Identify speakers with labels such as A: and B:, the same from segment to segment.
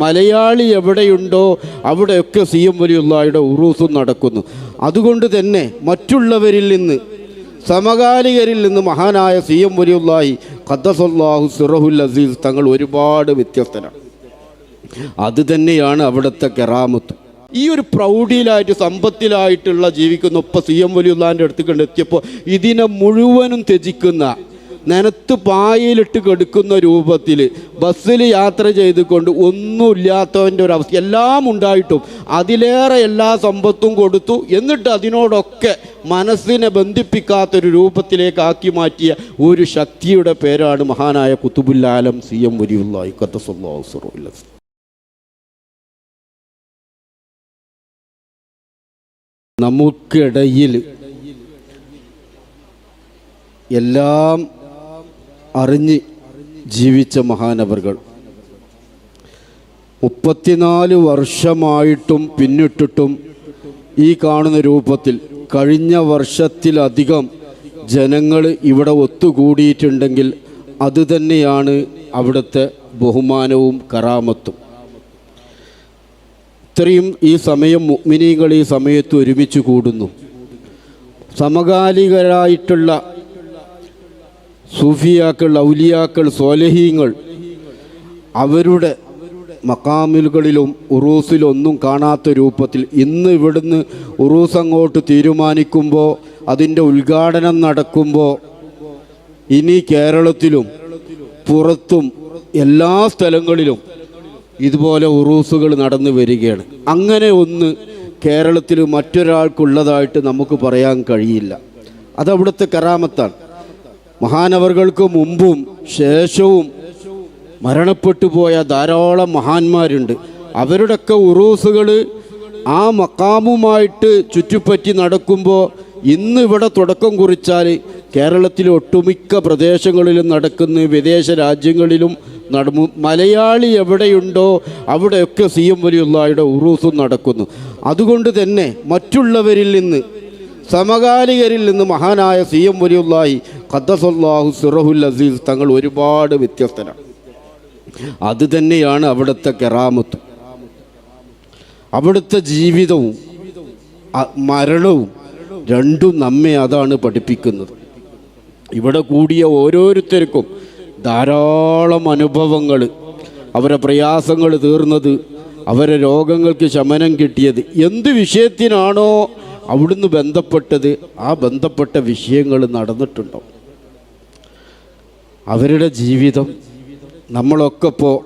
A: മലയാളി എവിടെയുണ്ടോ അവിടെയൊക്കെ C M വലിയുള്ളയുടെ ഉറൂസും നടക്കുന്നു. അതുകൊണ്ട് തന്നെ മറ്റുള്ളവരിൽ നിന്ന് സമകാലികരിൽ നിന്ന് മഹാനായ സി എം വലിയുള്ളായി ഖദ്ദസല്ലാഹു സിറഹുൽ അസീസ് തങ്ങൾ ഒരുപാട് വ്യത്യസ്തനാണ് അത് തന്നെയാണ് അവിടുത്തെ കെറാമത്ത്. ഈ ഒരു പ്രൗഢിയിലായിട്ട് സമ്പത്തിലായിട്ടുള്ള ജീവിക്കുന്ന ഒപ്പം സി എം വലിയുള്ളാന്റെ അടുത്ത് കണ്ടെത്തിയപ്പോൾ ഇതിനെ മുഴുവനും ത്യജിക്കുന്ന നനത്ത് പായയിലിട്ട് കെടുക്കുന്ന രൂപത്തിൽ ബസ്സിൽ യാത്ര ചെയ്തുകൊണ്ട് ഒന്നുമില്ലാത്തവന്റെ ഒരു അവസ്ഥ. എല്ലാം ഉണ്ടായിട്ടും അതിലേറെ എല്ലാ സമ്പത്തും കൊടുത്തു. എന്നിട്ട് അതിനോടൊക്കെ മനസ്സിനെ ബന്ധിപ്പിക്കാത്തൊരു രൂപത്തിലേക്ക് ആക്കി മാറ്റിയ ഒരു ശക്തിയുടെ പേരാണ് മഹാനായ കുത്തുബുല്ലാലം സി എം വലിയുള്ള ഇക്കത്തസുല്ലാ നമുക്കിടയിൽ എല്ലാം അറിഞ്ഞ് ജീവിച്ച മഹാനവറുകൾ. മുപ്പത്തിനാല് വർഷമായിട്ടും പിന്നിട്ടിട്ടും ഈ കാണുന്ന രൂപത്തിൽ കഴിഞ്ഞ വർഷത്തിലധികം ജനങ്ങൾ ഇവിടെ ഒത്തുകൂടിയിട്ടുണ്ടെങ്കിൽ അതുതന്നെയാണ് അവിടുത്തെ ബഹുമാനവും കറാമത്തും ഇത്രയും ഈ സമയം മുഗ്മിനീകൾ ഈ സമയത്ത് ഒരുമിച്ച് കൂടുന്നു. സമകാലികരായിട്ടുള്ള സൂഫിയാക്കൾ ഔലിയാക്കൾ സോലഹീങ്ങൾ അവരുടെ മക്കാമിലുകളിലും ഉറൂസിലൊന്നും കാണാത്ത രൂപത്തിൽ ഇന്ന് ഇവിടുന്ന് ഉറൂസ് അങ്ങോട്ട് തീരുമാനിക്കുമ്പോൾ അതിന്റെ ഉദ്ഘാടനം നടക്കുമ്പോൾ ഇനി കേരളത്തിലും പുറത്തും എല്ലാ സ്ഥലങ്ങളിലും ഇതുപോലെ ഉറൂസുകൾ നടന്നു വരികയാണ്. അങ്ങനെ ഒന്ന് കേരളത്തിൽ മറ്റൊരാൾക്കുള്ളതായിട്ട് നമുക്ക് പറയാൻ കഴിയില്ല. അതവിടുത്തെ കറാമത്താണ് മഹാനവറുകൾക്ക് മുമ്പും ശേഷവും മരണപ്പെട്ടു പോയ ധാരാളം മഹാന്മാരുണ്ട്. അവരുടെയൊക്കെ ഉറൂസുകൾ ആ മക്കാമുമായിട്ട് ചുറ്റിപ്പറ്റി നടക്കുമ്പോൾ ഇന്നിവിടെ തുടക്കം കുറിച്ചാൽ കേരളത്തിലെ ഒട്ടുമിക്ക പ്രദേശങ്ങളിലും നടക്കുന്ന വിദേശ രാജ്യങ്ങളിലും നടന്നു. മലയാളി എവിടെയുണ്ടോ അവിടെയൊക്കെ സി എം വലിയുള്ളയുടെ ഉറൂസും നടക്കുന്നു. അതുകൊണ്ട് തന്നെ മറ്റുള്ളവരിൽ നിന്ന് സമകാലികരിൽ നിന്ന് മഹാനായ സി എം വലിയുള്ളാഹി ഖദ്ദസല്ലാഹു സിറഹുൽ അസീസ് തങ്ങൾ ഒരുപാട് വ്യത്യസ്തനാണ് അത് തന്നെയാണ് അവിടുത്തെ കെറാമത്ത്. അവിടുത്തെ ജീവിതവും മരണവും രണ്ടും നമ്മെ അതാണ് പഠിപ്പിക്കുന്നത്. ഇവിടെ കൂടിയ ഓരോരുത്തർക്കും ധാരാളം അനുഭവങ്ങൾ അവരെ പ്രയാസങ്ങൾ തീർന്നത് അവരെ രോഗങ്ങൾക്ക് ശമനം കിട്ടിയത് എന്ത് വിഷയത്തിനാണോ അവിടുന്ന് ബന്ധപ്പെട്ടത് ആ ബന്ധപ്പെട്ട വിഷയങ്ങൾ നടന്നിട്ടുണ്ടോ അവരുടെ ജീവിതം നമ്മളൊക്കെ ഇപ്പോൾ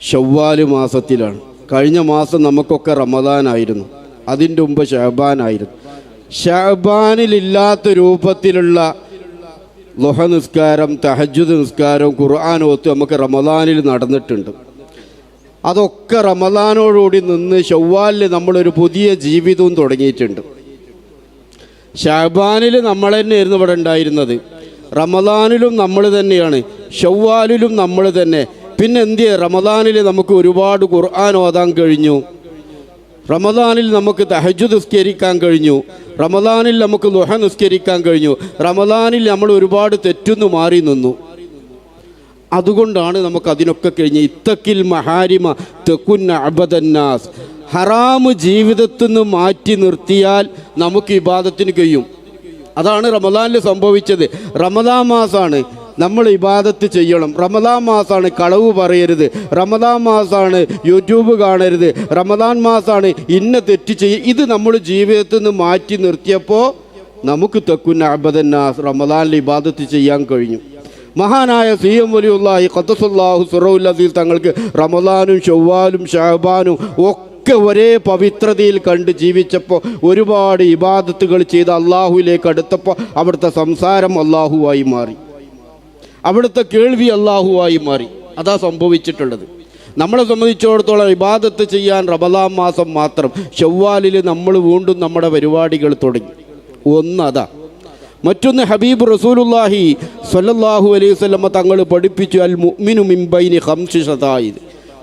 A: ഷവ്വാൽ മാസത്തിലാണ്. കഴിഞ്ഞ മാസം നമുക്കൊക്കെ റമദാനായിരുന്നു. അതിന്റെ മുമ്പ് ഷഹബാനായിരുന്നു. ഷഹബാനിലില്ലാത്ത രൂപത്തിലുള്ള ലുഹ നിസ്കാരം തഹജുദ് നിസ്കാരം ഖുർആൻ ഓത്ത് നമുക്ക് റമദാനിൽ നടന്നിട്ടുണ്ട്. അതൊക്കെ റമദാനോടുകൂടി നിന്ന് ഷവ്വാലിൽ നമ്മളൊരു പുതിയ ജീവിതവും തുടങ്ങിയിട്ടുണ്ട്. ഷാബാനിൽ നമ്മൾ തന്നെയായിരുന്നു ഇവിടെ ഉണ്ടായിരുന്നത്. റമദാനിലും നമ്മൾ തന്നെയാണ് ഷവ്വാലിലും നമ്മൾ തന്നെ. പിന്നെ എന്ത് റമദാനിൽ നമുക്ക് ഒരുപാട് ഖുർആൻ ഓതാൻ കഴിഞ്ഞു. റമദാനിൽ നമുക്ക് തഹജു നിസ്കരിക്കാൻ കഴിഞ്ഞു. റമദാനിൽ നമുക്ക് ലുഹ നിസ്കരിക്കാൻ കഴിഞ്ഞു. റമദാനിൽ നമ്മൾ ഒരുപാട് തെറ്റുന്നു മാറി നിന്നു. അതുകൊണ്ടാണ് നമുക്ക് അതിനൊക്കെ കഴിഞ്ഞ് ഇത്തക്കിൽ മഹാരിമ തെക്കുന്ന അബദന്നാസ് ഹറാമ് ജീവിതത്തിൽ നിന്ന് മാറ്റി നിർത്തിയാൽ നമുക്ക് ഇബാദത്തിന് കഴിയും. അതാണ് റമദാനിൽ സംഭവിച്ചത്. റമദാൻ മാസമാണ് നമ്മൾ ഇബാദത്ത് ചെയ്യണം. റമദാൻ മാസമാണ് കളവ് പറയരുത്. റമദാൻ മാസമാണ് യൂട്യൂബ് കാണരുത്. റമദാൻ മാസമാണ് ഇന്ന തെറ്റ് ചെയ്യ ഇത് നമ്മൾ ജീവിതത്തിൽ നിന്ന് മാറ്റി നിർത്തിയപ്പോൾ നമുക്ക് തെക്കുന്ന അബദന്നാസ് റമദാനിൽ ഇബാദത്ത് ചെയ്യാൻ കഴിഞ്ഞു. മഹാനായ സി എം വലിയുള്ളാഹി ഖത്തസുല്ലാഹു അസീസ് തങ്ങൾക്ക് റമദാനും ഷവ്വാലും ഷഹബാനും ഒക്കെ ഒരേ പവിത്രതയിൽ കണ്ട് ജീവിച്ചപ്പോൾ ഒരുപാട് ഇബാദത്തുകൾ ചെയ്ത് അള്ളാഹുവിലേക്ക് അടുത്തപ്പോൾ അവിടുത്തെ സംസാരം അള്ളാഹുവായി മാറി. അവിടുത്തെ കേൾവി അള്ളാഹുവായി മാറി. അതാ സംഭവിച്ചിട്ടുള്ളത്. നമ്മളെ സംബന്ധിച്ചിടത്തോളം ഇബാദത്ത് ചെയ്യാൻ റബലാം മാസം മാത്രം ഷവ്വാലിൽ നമ്മൾ വീണ്ടും നമ്മുടെ പരിപാടികൾ തുടങ്ങി. ഒന്ന് അതാ. മറ്റൊന്ന് ഹബീബ് റസൂലുല്ലാഹി സ്വല്ലല്ലാഹു അലൈഹി വസല്ലമ തങ്ങൾ പഠിപ്പിച്ചു അൽ മുഅ്മിനു മിൻബൈനി ഖംസി ഷതായിദ്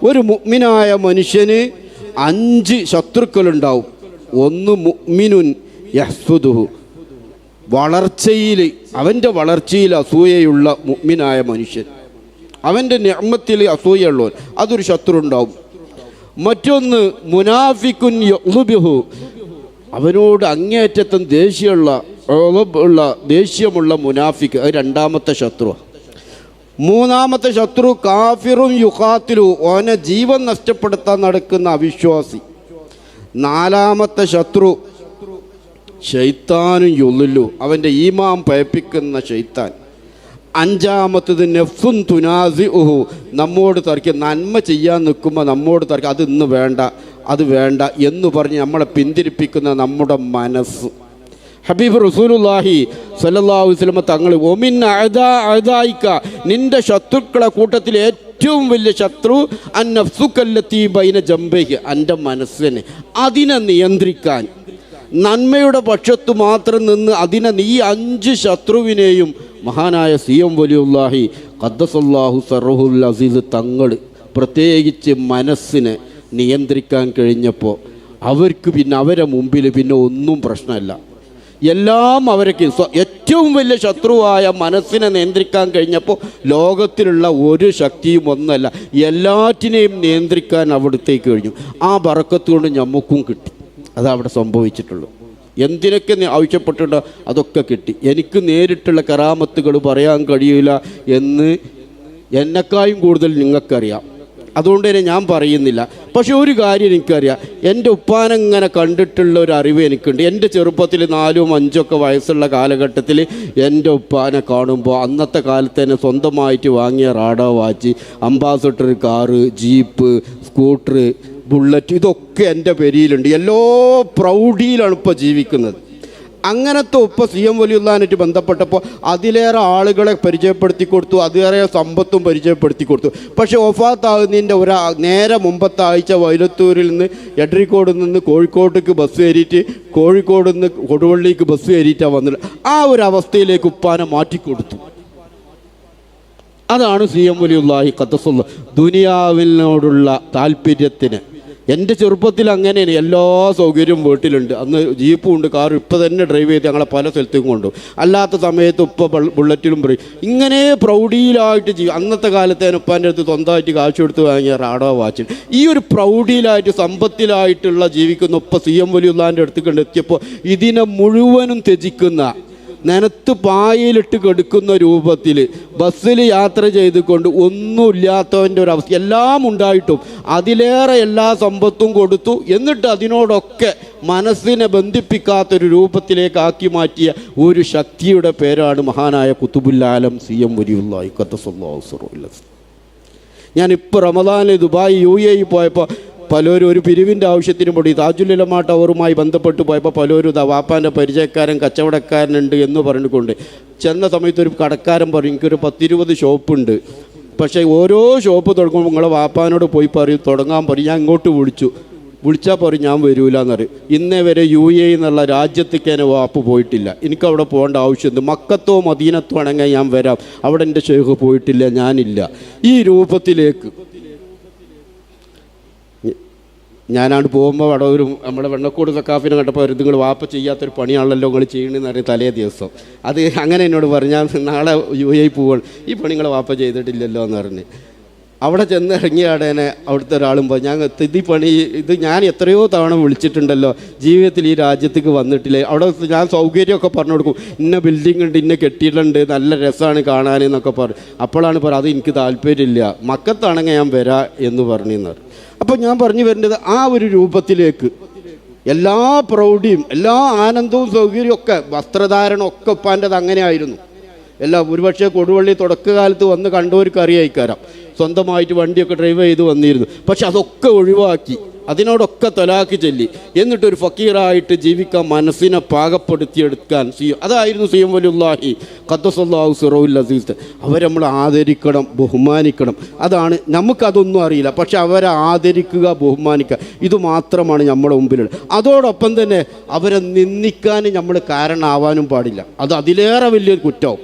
A: ഒരു മുഅ്മിനായ മനുഷ്യന് അഞ്ച് ശത്രുക്കളുണ്ടാവും. ഒന്ന് മുഅ്മിനുൻ യഹ്സുദുഹു. വളർച്ചയിൽ അവന്റെ വളർച്ചയിൽ അസൂയയുള്ള മുഅ്മിനായ മനുഷ്യൻ. അവന്റെ നിയമത്തിൽ അസൂയുള്ളവൻ അതൊരു ശത്രു ഉണ്ടാവും മറ്റൊന്ന് മുനാഫിക്കുൻ യഹ്ലുബിഹു. അവനോട് അങ്ങേയറ്റത്തും ദേഷ്യമുള്ള ഉള്ള ദേഷ്യമുള്ള മുനാഫിക്ക്. അത് രണ്ടാമത്തെ ശത്രു മൂന്നാമത്തെ ശത്രു കാഫിറും യുഹാത്തിലു ഓനെ ജീവൻ നഷ്ടപ്പെടുത്താൻ നടക്കുന്ന അവിശ്വാസി. നാലാമത്തെ ശത്രു ഷെയ്ത്താനും യുള്ളില്ലു അവന്റെ ഈമാം പയപ്പിക്കുന്ന ശൈത്താൻ. അഞ്ചാമത്തത് നെഫും തുനാസി ഉഹു നമ്മോട് തർക്കി നന്മ ചെയ്യാൻ നിൽക്കുമ്പോൾ നമ്മോട് തർക്കി അത് ഇന്ന് വേണ്ട അത് വേണ്ട എന്ന് പറഞ്ഞ് നമ്മളെ പിന്തിരിപ്പിക്കുന്ന നമ്മുടെ മനസ്സ്. ഹബീബ് റസൂലുല്ലാഹി സല്ലല്ലാഹു വസല്ലം തങ്ങൾ ഒമിൻ അഅദാ അഅദായിക്ക നിന്റെ ശത്രുക്കളെ കൂട്ടത്തിൽ ഏറ്റവും വലിയ ശത്രു അന്നഫ്സുക്കല്ലത്തി ബൈന ജംബൈക എന്റെ മനസ്സിനെ അതിനെ നിയന്ത്രിക്കാൻ നന്മയുടെ പക്ഷത്തു മാത്രം നിന്ന് അതിനെ നീ അഞ്ച് ശത്രുവിനെയും മഹാനായ സി എം വലിയുല്ലാഹി ഖദ്ദസല്ലാഹു സറഹുൽ അസീസ് തങ്ങൾ പ്രത്യേകിച്ച് മനസ്സിനെ നിയന്ത്രിക്കാൻ കഴിഞ്ഞപ്പോൾ അവർക്ക് പിന്നെ അവരെ മുമ്പിൽ പിന്നെ ഒന്നും പ്രശ്നമല്ല. എല്ലാം അവർക്ക് ഏറ്റവും വലിയ ശത്രുവായ മനസ്സിനെ നിയന്ത്രിക്കാൻ കഴിഞ്ഞപ്പോൾ ലോകത്തിലുള്ള ഒരു ശക്തിയും ഒന്നല്ല എല്ലാറ്റിനെയും നിയന്ത്രിക്കാൻ അവിടുത്തേക്ക് കഴിഞ്ഞു. ആ ബറക്കത്ത് കൊണ്ട് ഞമ്മക്കും കിട്ടി. അതവിടെ സംഭവിച്ചിട്ടുള്ളൂ. എന്തിനൊക്കെ നീ ആവശ്യപ്പെട്ടിട്ടുണ്ടോ അതൊക്കെ കിട്ടി. എനിക്ക് നേരിട്ടുള്ള കറാമത്തുകൾ പറയാൻ കഴിയില്ല എന്ന് എന്നെക്കായും കൂടുതൽ നിങ്ങൾക്കറിയാം. അതുകൊണ്ട് തന്നെ ഞാൻ പറയുന്നില്ല. പക്ഷെ ഒരു കാര്യം എനിക്കറിയാം. എന്റെ ഉപ്പാനങ്ങനെ കണ്ടിട്ടുള്ള ഒരു അറിവ് എനിക്കുണ്ട്. എന്റെ ചെറുപ്പത്തിൽ നാലും അഞ്ചും ഒക്കെ വയസ്സുള്ള കാലഘട്ടത്തിൽ എന്റെ ഉപ്പാനെ കാണുമ്പോൾ അന്നത്തെ കാലത്ത് തന്നെ സ്വന്തമായിട്ട് വാങ്ങിയ Rado watch Ambassador car jeep scooter bullet ഇതൊക്കെ എന്റെ പെരിയിലുണ്ട്. എല്ലോ പ്രൗഢിയിലാണ് ഇപ്പോൾ ജീവിക്കുന്നത്. അങ്ങനത്തെ ഉപ്പ സി എം വലിയുള്ളാനായിട്ട് ബന്ധപ്പെട്ടപ്പോൾ അതിലേറെ ആളുകളെ പരിചയപ്പെടുത്തി കൊടുത്തു അതിലേറെ സമ്പത്തും പരിചയപ്പെടുത്തി കൊടുത്തു. പക്ഷേ ഒഫാത്താകുന്നതിന്റെ ഒരു നേരെ മുമ്പത്തെ ആഴ്ച വൈലത്തൂരിൽ നിന്ന് എഡ്രിക്കോട് നിന്ന് കോഴിക്കോട്ടേക്ക് ബസ് കയറിയിട്ട് കോഴിക്കോട് നിന്ന് കൊടുവള്ളിക്ക് ബസ് കയറിയിട്ടാണ് വന്നത്. ആ ഒരു അവസ്ഥയിലേക്ക് ഉപ്പാനെ മാറ്റിക്കൊടുത്തു. അതാണ് സി എം വലിയുള്ള ഈ കത്തസുള്ള ദുനിയാവിനോടുള്ള താല്പര്യത്തിന് എന്റെ ചെറുപ്പത്തിൽ അങ്ങനെയാണ്. എല്ലാ സൗകര്യവും വീട്ടിലുണ്ട്. അന്ന് ജീപ്പും ഉണ്ട് കാറും ഇപ്പം തന്നെ ഡ്രൈവ് ചെയ്ത് ഞങ്ങളെ പല സ്ഥലത്തേക്കും കൊണ്ടു അല്ലാത്ത സമയത്ത് ഉപ്പ ബുള്ളറ്റിലും പറയും. ഇങ്ങനെ പ്രൗഢിയിലായിട്ട് ജീവി അന്നത്തെ കാലത്ത് ഞാൻ ഉപ്പാന്റെ അടുത്ത് സ്വന്തമായിട്ട് കാശ് കൊടുത്ത് വാങ്ങിയ റാഡോ വാച്ചിൽ ഈ ഒരു പ്രൗഢിയിലായിട്ട് സമ്പത്തിലായിട്ടുള്ള ജീവിക്കുന്ന ഉപ്പ സി എം വലിയുള്ളാന്റെ അടുത്ത് കണ്ട് എത്തിയപ്പോൾ ഇതിനെ മുഴുവനും ത്യജിക്കുന്ന നിലത്ത് പായയിലിട്ട് കെടുക്കുന്ന രൂപത്തിൽ ബസ്സിൽ യാത്ര ചെയ്തുകൊണ്ട് ഒന്നുമില്ലാത്തവന്റെ ഒരു അവസ്ഥ എല്ലാം ഉണ്ടായിട്ടും അതിലേറെ എല്ലാ സമ്പത്തും കൊടുത്തു എന്നിട്ട് അതിനോടൊക്കെ മനസ്സിനെ ബന്ധിപ്പിക്കാത്തൊരു രൂപത്തിലേക്ക് ആക്കി മാറ്റിയ ഒരു ശക്തിയുടെ പേരാണ് മഹാനായ കുത്തുബുല്ലാലം സി എം വലിയുള്ളാഹി കത്തസുല്ലാ ഞാനിപ്പോൾ റമദാനിൽ ദുബായ് യു എ പോയപ്പോൾ പലരും ഒരു പിരിവിന്റെ ആവശ്യത്തിന് കൂടി താജുലിലമാ ടവറുമായി ബന്ധപ്പെട്ട് പോയപ്പോൾ പലരും ഇതാ വാപ്പാന്റെ പരിചയക്കാരൻ കച്ചവടക്കാരനുണ്ട് എന്ന് പറഞ്ഞുകൊണ്ട് ചെന്ന സമയത്ത് ഒരു കടക്കാരൻ പറയും എനിക്കൊരു പത്തിരുപത് ഷോപ്പുണ്ട്. പക്ഷേ ഓരോ ഷോപ്പ് തുടങ്ങുമ്പോൾ നിങ്ങളെ വാപ്പാനോട് പോയി പറയും തുടങ്ങാൻ പറയും. ഞാൻ ഇങ്ങോട്ട് വിളിച്ചു. വിളിച്ചാൽ പറയും ഞാൻ വരൂല എന്നറിയും ഇന്നേ വരെ യു എ എന്നുള്ള രാജ്യത്തേക്ക് എന്നെ വാപ്പ് പോയിട്ടില്ല. എനിക്ക് അവിടെ പോകേണ്ട ആവശ്യമുണ്ട്. മക്കത്തോ മദീനത്തോ ആണെങ്കിൽ ഞാൻ വരാം. അവിടെ എന്റെ ഷെയ്ഖ് പോയിട്ടില്ല ഞാനില്ല. ഈ രൂപത്തിലേക്ക് ഞാനാണ് പോകുമ്പോൾ അവിടെ ഒരു നമ്മുടെ വെണ്ണക്കോട് സക്കാഫിനെ കണ്ടപ്പോൾ അവർ നിങ്ങൾ വാപ്പ ചെയ്യാത്തൊരു പണിയാണല്ലോ നിങ്ങൾ ചെയ്യണമെന്ന് പറയും തലേ ദിവസം. അത് അങ്ങനെ എന്നോട് പറഞ്ഞു ഞാൻ നാളെ യു എ പോവാണ്. ഈ പണി നിങ്ങൾ വാപ്പ ചെയ്തിട്ടില്ലല്ലോ എന്ന് പറഞ്ഞ്. അവിടെ ചെന്ന് ഇറങ്ങിയ അടേനെ അവിടുത്തെ ഒരാളും പോയി ഞാൻ ഈ പണി ഇത് ഞാൻ എത്രയോ തവണ വിളിച്ചിട്ടുണ്ടല്ലോ. ജീവിതത്തിൽ ഈ രാജ്യത്തേക്ക് വന്നിട്ടില്ലേ. അവിടെ ഞാൻ സൗകര്യമൊക്കെ പറഞ്ഞു കൊടുക്കും. ഇന്ന ബിൽഡിംഗ് ഉണ്ട് ഇന്ന കെട്ടിയിട്ടുണ്ട് നല്ല രസമാണ് കാണാനെന്നൊക്കെ പറഞ്ഞു. അപ്പോഴാണ് പറയുക അത് എനിക്ക് താല്പര്യമില്ല. മക്കത്താണെങ്കിൽ ഞാൻ വരാം എന്ന് പറഞ്ഞു. അപ്പോൾ ഞാൻ പറഞ്ഞു വരേണ്ടത് ആ ഒരു രൂപത്തിലേക്ക്. എല്ലാ പ്രൗഢിയും എല്ലാ ആനന്ദവും സൗകര്യവും ഒക്കെ വസ്ത്രധാരണം ഒക്കെ ഉപ്പാന്റെത് അങ്ങനെ ആയിരുന്നു എല്ലാം ഒരുപക്ഷെ കൊടുവള്ളി തുടക്കകാലത്ത് വന്ന് കണ്ടവർക്ക് അറിയായിക്കാരം സ്വന്തമായിട്ട് വണ്ടിയൊക്കെ ഡ്രൈവ് ചെയ്ത് വന്നിരുന്നു. പക്ഷെ അതൊക്കെ ഒഴിവാക്കി. അതിനോടൊക്കെ തൊലാക്ക് ചൊല്ലി. എന്നിട്ടൊരു ഫക്കീറായിട്ട് ജീവിക്കാൻ മനസ്സിനെ പാകപ്പെടുത്തിയെടുക്കാൻ സി അതായിരുന്നു സിയം എം വലിയുല്ലാഹി ഖദ്ദസല്ലാഹു അസീസ്. അവരെ നമ്മൾ ആദരിക്കണം ബഹുമാനിക്കണം. അതാണ് നമുക്കതൊന്നും അറിയില്ല. പക്ഷെ അവരെ ആദരിക്കുക ബഹുമാനിക്കുക ഇത് മാത്രമാണ് നമ്മുടെ മുമ്പിലുള്ളത്. അതോടൊപ്പം തന്നെ അവരെ നിന്ദിക്കാൻ നമ്മൾ കാരണമാവാനും പാടില്ല. അത് അതിലേറെ വലിയൊരു കുറ്റവും.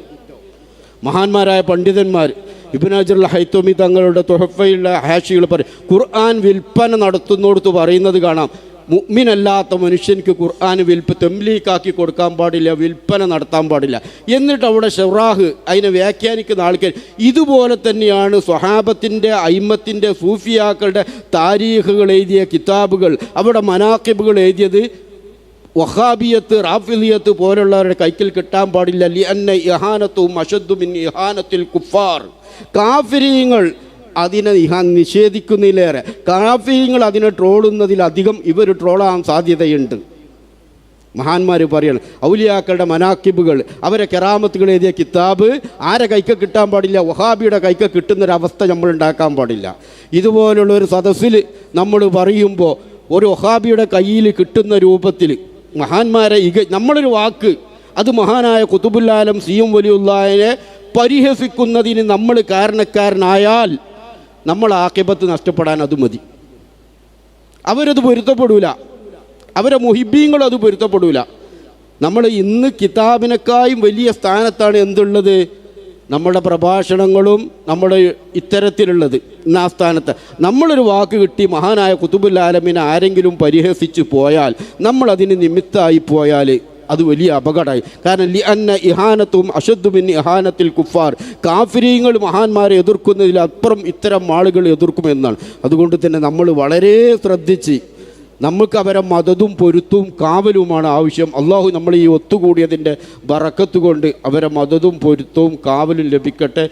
A: മഹാന്മാരായ പണ്ഡിതന്മാർ ഇബിനാജുൽ ഹൈത്തോമി തങ്ങളുടെ തൊഹഫയിലുള്ള ഹാഷികൾ പറയും ഖുർആൻ വിൽപ്പന നടത്തുന്നിടത്ത് പറയുന്നത് കാണാം. മുഗ്മിനല്ലാത്ത മനുഷ്യൻക്ക് ഖുർആൻ വിൽപ്പ് തെംലീക്കാക്കി കൊടുക്കാൻ പാടില്ല വിൽപ്പന നടത്താൻ പാടില്ല. എന്നിട്ട് അവിടെ ഷെറാഹ് അതിനെ വ്യാഖ്യാനിക്കുന്ന ആൾക്കാർ ഇതുപോലെ തന്നെയാണ് സ്വഹാബത്തിന്റെ അയിമത്തിന്റെ സൂഫിയാക്കളുടെ താരീഖുകൾ എഴുതിയ കിതാബുകൾ. അവിടെ മനാക്കിബുകൾ എഴുതിയത് വഹാബിയത്ത് റാഫിലിയത്ത് പോലുള്ളവരുടെ കൈക്കിൽ കിട്ടാൻ പാടില്ല. ലി അന്ന ഇഹാനത്തും അഷദ്ദുമിൻ ഇഹാനത്തിൽ കുഫാർ. കാഫിരീങ്ങൾ അതിനെ ഇഹാൻ നിഷേധിക്കുന്നതിലേറെ. കാഫിരീങ്ങൾ അതിനെ ട്രോളുന്നതിലധികം ഇവർ ട്രോളാൻ സാധ്യതയുണ്ട്. മഹാന്മാർ പറയണം ഔലിയാക്കളുടെ മനാക്കിബുകൾ അവരെ കെറാമത്തുകൾ എഴുതിയ കിതാബ് ആരെ കൈക്ക് കിട്ടാൻ പാടില്ല വഹാബിയുടെ കൈക്ക് കിട്ടുന്നൊരവസ്ഥ നമ്മൾ ഉണ്ടാക്കാൻ പാടില്ല. ഇതുപോലുള്ള ഒരു സദസ്സിൽ നമ്മൾ പറയുമ്പോൾ ഒരു വഹാബിയുടെ കയ്യിൽ കിട്ടുന്ന രൂപത്തിൽ മഹാന്മാരെ ഇക നമ്മളൊരു വാക്ക് അത് മഹാനായ കുത്തുബുല്ലാലം സി എം വലിയുള്ളതിനെ പരിഹസിക്കുന്നതിന് നമ്മൾ കാരണക്കാരനായാൽ നമ്മൾ ആക്കിബത്ത് നഷ്ടപ്പെടാൻ അത് മതി. അവരത് പൊരുത്തപ്പെടൂല. അവരെ മുഹിബീങ്ങളും അത് പൊരുത്തപ്പെടൂല. നമ്മൾ ഇന്ന് കിതാബിനേക്കായും വലിയ സ്ഥാനത്താണ് എന്തുള്ളത്? നമ്മുടെ പ്രഭാഷണങ്ങളും നമ്മുടെ ഇത്തരത്തിലുള്ളത്. ഇന്ന് ആ സ്ഥാനത്ത് നമ്മളൊരു വാക്ക് കിട്ടി മഹാനായ കുത്തുബുല്ലാലമിനെ ആരെങ്കിലും പരിഹസിച്ചു പോയാൽ നമ്മളതിന് നിമിത്തമായി പോയാൽ അത് വലിയ അപകടമായി. കാരണം ലി അന്ന ഇഹാനത്തും അഷദ്ദുമിൻ ഇഹാനത്തിൽ കുഫാർ. കാഫിരീങ്ങൾ മഹാന്മാരെ എതിർക്കുന്നതിൽ അപ്പുറം ഇത്തരം ആളുകൾ എതിർക്കുമെന്നാണ് അതുകൊണ്ട് തന്നെ നമ്മൾ വളരെ ശ്രദ്ധിച്ച് നമുക്ക് അവരെ മതതും പൊരുത്തും കാവലുമാണ് ആവശ്യം. അള്ളാഹു നമ്മൾ ഈ ഒത്തുകൂടിയതിന്റെ ബറക്കത്ത് കൊണ്ട് അവരെ മതതും പൊരുത്തവും കാവലും ലഭിക്കട്ടെ.